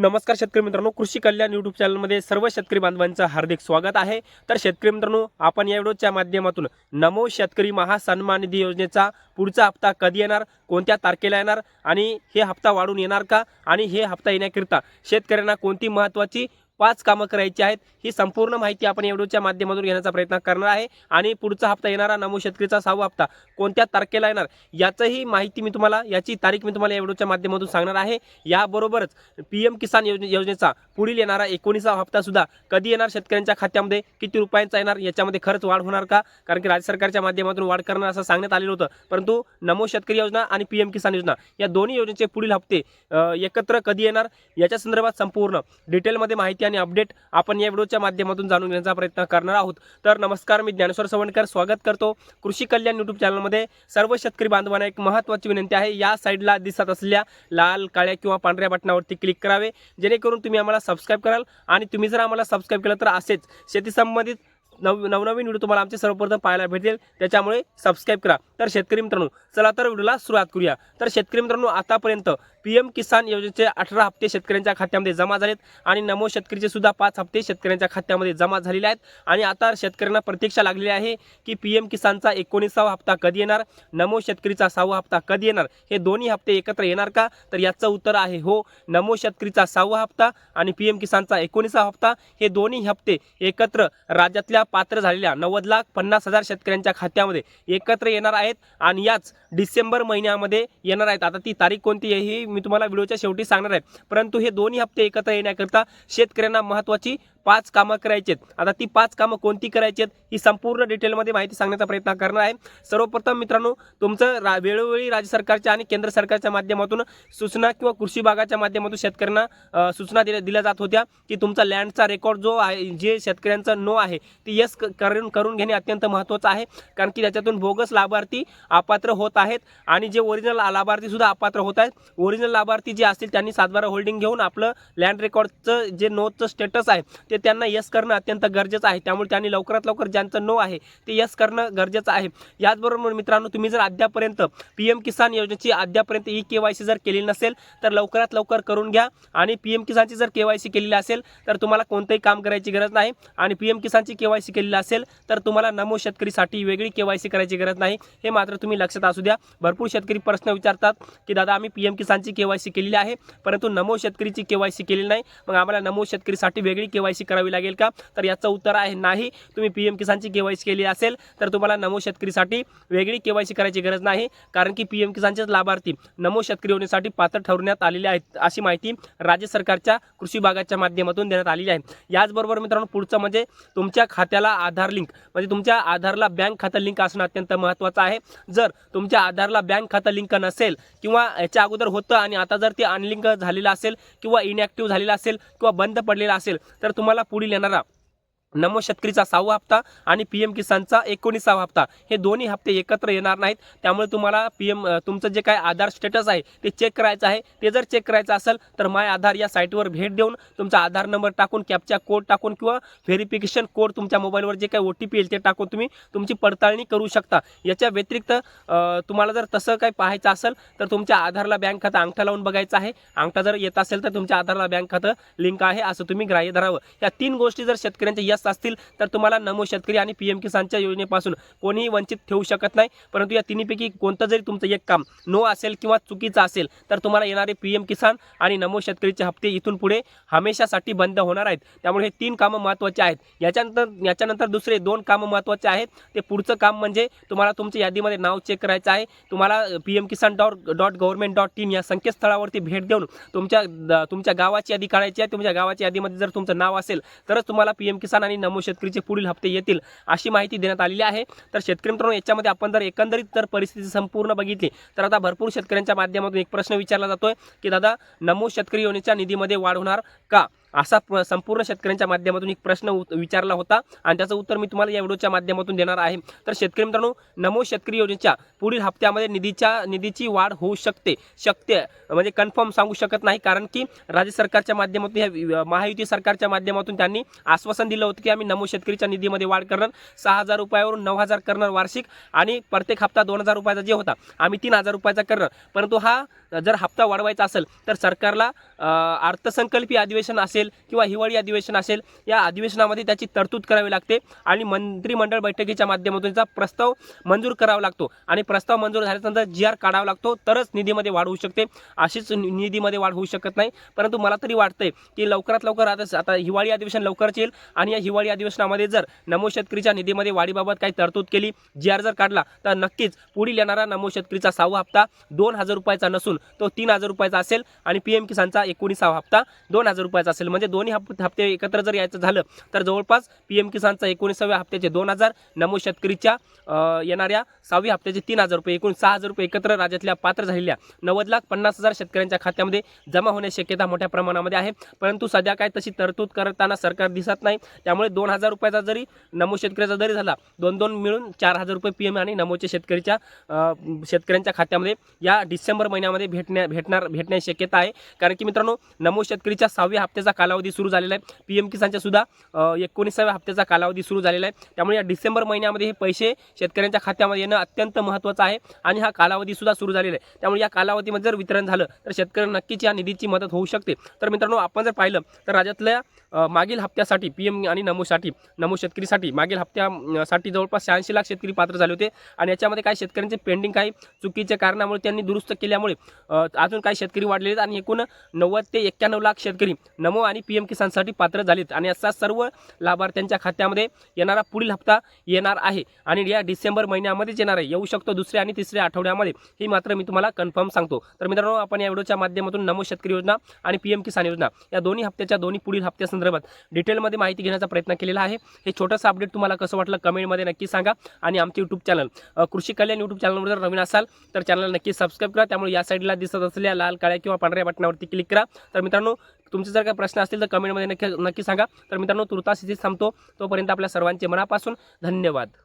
नमस्कार शेतकरी मित्रांनो कृषी कल्याण यूट्यूब चॅनलमध्ये सर्व शेतकरी बांधवांचं हार्दिक स्वागत आहे. तर शेतकरी मित्रांनो आपण या व्हिडिओच्या माध्यमातून नमो शेतकरी महासन्मान निधी योजनेचा पुढचा हप्ता कधी येणार कोणत्या तारखेला येणार आणि हे हप्ता वाढून येणार का आणि हे हप्ता येण्याकरिता शेतकऱ्यांना कोणती महत्त्वाची पाच कामं करायची आहेत. ही संपूर्ण माहिती आपण या व्हिडिओच्या माध्यमातून घेण्याचा प्रयत्न करणार आहे. आणि पुढचा हप्ता येणारा नमो शेतकरीचा सहावा हप्ता कोणत्या तारखेला येणार याचंही माहिती मी तुम्हाला याची तारीख मी तुम्हाला या व्हिडिओच्या माध्यमातून सांगणार आहे. याबरोबरच पी एम किसान योजने योजनेचा पुढील येणारा एकोणीसावा हप्तासुद्धा कधी येणार शेतकऱ्यांच्या खात्यामध्ये किती रुपयांचा येणार याच्यामध्ये खरंच वाढ होणार का? कारण की राज्य सरकारच्या माध्यमातून वाढ करणार असं सांगण्यात आलेलं होतं. परंतु नमो शेतकरी योजना आणि पी एम किसान योजना या दोन्ही योजनेचे पुढील हप्ते एकत्र कधी येणार याच्या संदर्भात संपूर्ण डिटेलमध्ये माहिती आणि अपडेट आपण या व्हिडिओच्या माध्यमातून जाणून घेण्याचा प्रयत्न करणार आहोत. तर नमस्कार मी ज्ञानेश्वर सवणकर स्वागत करतो कृषी कल्याण यूट्यूब चॅनलमध्ये सर्व शेतकरी बांधवांना एक महत्त्वाची विनंती आहे. या साईडला दिसत असलेल्या लाल काळ्या किंवा पांढऱ्या बटनावरती क्लिक करावे. जेणेकरून तुम्ही आम्हाला सबस्क्राईब कराल आणि तुम्ही जर आम्हाला सबस्क्राईब केलं तर असेच शेती संबंधित नव नवनवीन व्हिडिओ तुम्हाला आमचे सर्वप्रथम पाहायला भेटेल. त्याच्यामुळे सबस्क्राईब करा. तर शेतकरी मित्रांनो चला तर व्हिडिओला सुरुवात करूया. तर शेतकरी मित्रांनो आतापर्यंत पी एम किसान योजनेचे अठरा हप्ते शेतकऱ्यांच्या खात्यामध्ये जमा झालेत आणि नमो शेतकरीचे सुद्धा पाच हप्ते शेतकऱ्यांच्या खात्यामध्ये जमा झालेले आहेत. आणि आता शेतकऱ्यांना प्रतीक्षा लागलेली आहे की पी एम किसानचा एकोणीसावा हप्ता कधी येणार? नमो शेतकरीचा सहावा हप्ता कधी येणार? हे दोन्ही हप्ते एकत्र येणार का? तर याचं उत्तर आहे हो नमो शेतकरीचा सहावा हप्ता आणि पी एम किसानचा एकोणीसावा हप्ता हे दोन्ही हप्ते एकत्र राज्यातल्या पात्र झालेल्या नव्वद लाख पन्नास हजार शेतकऱ्यांच्या खात्यामध्ये एकत्र येणार आहेत आणि याच डिसेंबर महिन्यामध्ये येणार आहेत. आता ती तारीख कोणती आहे ही मी तुम्हाला व्हिडिओच्या शेवटी सांगणार आहे. परंतु हे दोन्ही हप्ते एकत्र येण्याकरता शेतकऱ्यांना महत्त्वाची पाच कामं करायची आहेत आता ती पाच कामं कोणती करायची आहेत ही संपूर्ण डिटेलमध्ये माहिती सांगण्याचा प्रयत्न करणार आहे. सर्वप्रथम मित्रांनो तुमचं रा वेळोवेळी राज्य सरकारच्या आणि केंद्र सरकारच्या माध्यमातून सूचना किंवा कृषी विभागाच्या माध्यमातून शेतकऱ्यांना सूचना दिल्या दिल्या जात होत्या की तुमचा लँडचा रेकॉर्ड जो आहे जे शेतकऱ्यांचा नो आहे ती यस क- करून करून घेणे अत्यंत महत्त्वाचं आहे. कारण की त्याच्यातून बोगस लाभार्थी अपात्र होत आहेत आणि जे ओरिजिनल लाभार्थीसुद्धा अपात्र होत आहेत. ओरिजिनल लाभार्थी जे असतील त्यांनी सातबारा होल्डिंग घेऊन आपलं लँड रेकॉर्डचं जे नोचं स्टेटस आहे ते त्यांना यस करणं अत्यंत गरजेचं आहे. त्यामुळे त्यांनी लवकरात लवकर ज्यांचं नो आहे ते यस करणं गरजेचं आहे. याचबरोबर मित्रांनो तुम्ही जर अद्यापर्यंत पी एम किसान योजनेची अद्यापर्यंत ई के वाय सी जर केलेली नसेल तर लवकरात लवकर करून घ्या. आणि पी एम किसानची जर के वाय सी केलेली असेल तर तुम्हाला कोणतंही काम करायची गरज नाही. आणि पी एम किसानची के वाय सी केलेली असेल तर तुम्हाला नमो शेतकरीसाठी वेगळी के वाय सी करायची गरज नाही. हे मात्र तुम्ही लक्षात असू द्या. भरपूर शेतकरी प्रश्न विचारतात की दादा आम्ही पी एम किसानची के वाय सी केलेली आहे परंतु नमो शेतकरीची के वाय सी केलेली नाही. मग आम्हाला नमो शेतकरीसाठी वेगळी के वाय सी करावी लागेल का? तर याचं उत्तर आहे नाही. तुम्ही पी एम किसानची केवायसी केली असेल तर तुम्हाला नमो शेतकरीसाठी वेगळी केवायसी करायची गरज नाही. कारण की पी एम किसानचेच लाभार्थी नमो शेतकरी योजनेसाठी पात्र ठरवण्यात आलेले आहेत अशी माहिती राज्य सरकारच्या कृषी विभागाच्या माध्यमातून देण्यात आलेली आहे. याचबरोबर मित्रांनो पुढचं म्हणजे तुमच्या खात्याला आधार लिंक म्हणजे तुमच्या आधारला बँक खातं लिंक असणं अत्यंत महत्त्वाचं आहे. जर तुमच्या आधारला बँक खातं लिंक नसेल किंवा याच्या अगोदर होतं आणि आता जर ते अनलिंक झालेलं असेल किंवा इनॅक्टिव्ह झालेलं असेल किंवा बंद पडलेलं असेल तर तुम्हाला पुढील येणारा नमो शेतकरीचा सहावा हप्ता आणि पी एम किसानचा एकोणीसावा हप्ता. हे दोन्ही हप्ते एकत्र येणार नाहीत. त्यामुळे तुम्हाला पी एम तुमचं जे काय आधार स्टेटस आहे ते चेक करायचं आहे. ते जर चेक करायचं असेल तर माय आधार या साईटवर भेट देऊन तुमचा आधार नंबर टाकून कॅपचा कोड टाकून किंवा व्हेरिफिकेशन कोड तुमच्या मोबाईलवर जे काही ओ टी पी येईल ते टाकून तुम्ही तुमची पडताळणी करू शकता. याच्या व्यतिरिक्त तुम्हाला जर तसं काही पाहायचं असेल तर तुमच्या आधारला बँक खातं अंगठा लावून बघायचं आहे. अंगठा जर येत असेल तर तुमच्या आधारला बँक खातं लिंक आहे असं तुम्ही ग्राह्य धरावं. या तीन गोष्टी जर शेतकऱ्यांच्या जास्त असतील तर तुम्हाला नमो शेतकरी आणि पी एम किसानच्या योजनेपासून कोणीही वंचित ठेवू शकत नाही. परंतु या तिन्हीपैकी कोणतं जरी तुमचं एक काम नो असेल किंवा चुकीचं असेल तर तुम्हाला येणारे पी एम किसान आणि नमो शेतकरीचे हप्ते इथून पुढे हमेशासाठी बंद होणार आहेत. त्यामुळे हे तीन कामं महत्त्वाचे आहेत. याच्यानंतर याच्यानंतर दुसरे दोन कामं महत्त्वाचे आहेत. ते पुढचं काम म्हणजे तुम्हाला तुमच्या यादीमध्ये नाव चेक करायचं आहे. तुम्हाला P M Kisan dot dot government dot in या संकेतस्थळावरती भेट देऊन तुमच्या द- तुमच्या गावाची यादी काढायची आहे. तुमच्या गावाच्या यादीमध्ये जर तुमचं नाव असेल तरच तुम्हाला पी एम किसान आणि नमो शेतकरीचे पुढील हप्ते येतील अशी माहिती देण्यात आलेली आहे. तर शेतकरी मित्रांनो याच्यामध्ये आपण जर एकंदरीत जर परिस्थिती संपूर्ण बघितली तर आता भरपूर शेतकऱ्यांच्या माध्यमातून एक प्रश्न विचारला जातोय की दादा नमो शेतकरी योजनेच्या निधीमध्ये वाढ होणार का? असा संपूर्ण शेतकऱ्यांच्या माध्यमातून एक प्रश्न विचारला होता. आणि त्याचं उत्तर मी तुम्हाला या व्हिडिओच्या माध्यमातून देणार आहे. तर शेतकरी मित्रांनो नमो शेतकरी योजनेच्या पुढील हप्त्यामध्ये निधीच्या निधीची वाढ होऊ शकते. शक्य म्हणजे कन्फर्म सांगू शकत नाही कारण की राज्य सरकारच्या माध्यमातून ह्या महायुती सरकारच्या माध्यमातून त्यांनी आश्वासन दिलं होतं की आम्ही नमो शेतकरीच्या निधीमध्ये वाढ करणार. सहा हजार रुपयावरून नऊ हजार करणार वार्षिक आणि प्रत्येक हप्ता दोन हजार रुपयाचा जे होता आम्ही तीन हजार रुपयाचा करणार. परंतु हा जर हप्ता वाढवायचा असेल तर सरकारला अर्थसंकल्पीय अधिवेशन असेल किंवा हिवाळी अधिवेशन असेल या अधिवेशनामध्ये त्याची तरतूद करावी लागते आणि मंत्रिमंडळ बैठकीच्या माध्यमातून त्याचा प्रस्ताव मंजूर करावा लागतो. आणि प्रस्ताव मंजूर झाल्यानंतर जी आर काढावा लागतो. तरच निधीमध्ये वाढ होऊ शकते. अशीच निधीमध्ये वाढ होऊ शकत नाही. परंतु मला तरी वाटतंय की लवकरात लवकर आता आता हिवाळी अधिवेशन लवकरच येईल आणि या हिवाळी अधिवेशनामध्ये जर नमो शेतकरीच्या निधीमध्ये वाढीबाबत काही तरतूद केली जी आर जर काढला तर नक्कीच पुढील येणारा नमो शेतकरीचा सहावा हप्ता दोन हजार रुपयाचा नसून तो तीन हजार रुपयाचा असेल आणि पी एम किसानचा एकोणीसावा हप्ता दोन हजार रुपयाचा असेल. म्हणजे दोन्ही हप हप्ते एकत्र जर यायचं झालं तर जवळपास पी एम किसानचा एकोणीसाव्या हप्त्याचे दोन हजार नमो शेतकरीच्या येणाऱ्या सहाव्या हप्त्याचे तीन हजार रुपये एकूण सहा हजार रुपये एकत्र राज्यातल्या पात्र झालेल्या नव्वद लाख पन्नास हजार शेतकऱ्यांच्या खात्यामध्ये जमा होण्याची शक्यता मोठ्या प्रमाणामध्ये आहे. परंतु सध्या काय तशी तरतूद करताना सरकार दिसत नाही. त्यामुळे दोन हजार रुपयाचा जरी नमो शेतकऱ्याचा जरी झाला दोन दोन मिळून चार हजार रुपये पी एम आणि नमोचे शेतकरीच्या शेतकऱ्यांच्या खात्यामध्ये या डिसेंबर महिन्यामध्ये भेटण्या भेटणार भेटण्याची शक्यता आहे. कारण की मित्रांनो नमो शेतकरीच्या सहाव्या हप्त्याचा कालावधी सुरू झालेला आहे. पी एम किसानच्या सुद्धा एकोणीसाव्या हप्त्याचा कालावधी सुरू झालेला आहे. त्यामुळे या डिसेंबर महिन्यामध्ये हे पैसे शेतकऱ्यांच्या खात्यामध्ये येणं अत्यंत महत्त्वाचं आहे आणि हा कालावधी सुद्धा सुरू झालेला आहे. त्यामुळे या कालावधीमध्ये जर वितरण झालं तर शेतकऱ्यांना नक्कीच या निधीची मदत होऊ शकते. तर मित्रांनो आपण जर पाहिलं तर राज्यातल्या मागील हप्त्यासाठी पी एम आणि नमोसाठी नमो शेतकरीसाठी मागील हप्त्यासाठी जवळपास शहाऐंशी लाख शेतकरी पात्र झाले होते. आणि याच्यामध्ये काही शेतकऱ्यांचे पेंडिंग काही चुकीच्या कारणामुळे त्यांनी दुरुस्त केल्यामुळे अजून काही शेतकरी वाढलेले आहेत. आणि एकूण नव्वद ते एक्क्याण्णव लाख शेतकरी नमो आणि पी एम किसानसाठी पात्र झालेत. आणि असा सर्व लाभार्थ्यांच्या खात्यामध्ये येणारा पुढील हप्ता येणार आहे. आणि या डिसेंबर महिन्यामध्येच येणार आहे येऊ शकतो दुसऱ्या आणि तिसऱ्या आठवड्यामध्ये. ही मात्र मी तुम्हाला कन्फर्म सांगतो. तर मित्रांनो आपण या व्हिडिओच्या माध्यमातून नमो शेतकरी योजना आणि पी एम किसान योजना या दोन्ही हप्त्याच्या दोन्ही पुढील हप्त्यासंदर्भात डिटेलमध्ये माहिती घेण्याचा प्रयत्न केलेला आहे. हे छोटंसं अपडेट तुम्हाला कसं वाटलं कमेंटमध्ये नक्की सांगा. आणि आमचे यूट्यूब चॅनल कृषी कल्याण यूट्यूब चॅनलवर जर नवीन असाल तर चॅनल नक्की सबस्क्राईब करा. त्यामुळे या साईडला दिसत असलेल्या लाल काळ्या किंवा पांढऱ्या बटनावरती क्लिक करा. तर मित्रांनो तुमचे जर काही प्रश्न असतील तर कमेंटमध्ये नक्की नक्की सांगा. तर मित्रांनो तुर्तास इथेच थांबतो. तोपर्यंत आपल्या सर्वांचे मनापासून धन्यवाद.